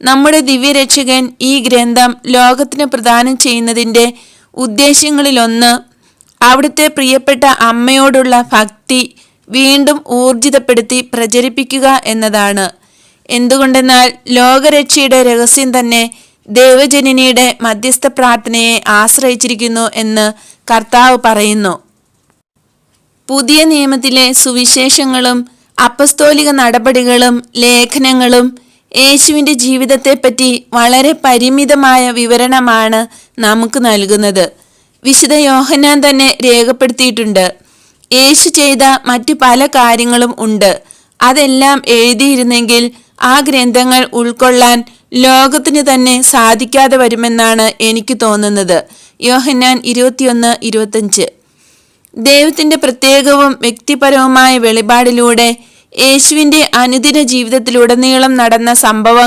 നമ്മുടെ ദിവ്യരക്ഷകൻ ഈ ഗ്രന്ഥം ലോകത്തിന് പ്രദാനം ചെയ്യുന്നതിന്റെ ഉദ്ദേശ്യങ്ങളിലൊന്ന്. അവിടുത്തെ പ്രിയപ്പെട്ട അമ്മയോടുള്ള ഭക്തി വീണ്ടും ഊർജിതപ്പെടുത്തി പ്രചരിപ്പിക്കുക എന്നതാണ്. എന്തുകൊണ്ടെന്നാൽ ലോകരക്ഷയുടെ രഹസ്യം തന്നെ ദേവജനനിയുടെ മധ്യസ്ഥ പ്രാർത്ഥനയെ ആശ്രയിച്ചിരിക്കുന്നു എന്ന് കർത്താവ് പറയുന്നു. പുതിയ നിയമത്തിലെ സുവിശേഷങ്ങളും അപ്പസ്തോലിക നടപടികളും ലേഖനങ്ങളും യേശുവിന്റെ ജീവിതത്തെപ്പറ്റി വളരെ പരിമിതമായ വിവരണമാണ് നമുക്ക് നൽകുന്നത്. വിശുദ്ധ യോഹന്നാൻ തന്നെ രേഖപ്പെടുത്തിയിട്ടുണ്ട്. യേശു ചെയ്ത മറ്റു പല കാര്യങ്ങളും ഉണ്ട്. അതെല്ലാം എഴുതിയിരുന്നെങ്കിൽ ആ ഗ്രന്ഥങ്ങൾ ഉൾക്കൊള്ളാൻ ലോകത്തിന് തന്നെ സാധിക്കാതെ വരുമെന്നാണ് എനിക്ക് തോന്നുന്നത്. യോഹന്നാൻ ഇരുപത്തിയൊന്ന് ഇരുപത്തഞ്ച് ദൈവത്തിന്റെ പ്രത്യേകവും വ്യക്തിപരവുമായ വെളിപാടിലൂടെ യേശുവിന്റെ അനുദിന ജീവിതത്തിലുടനീളം നടന്ന സംഭവങ്ങൾ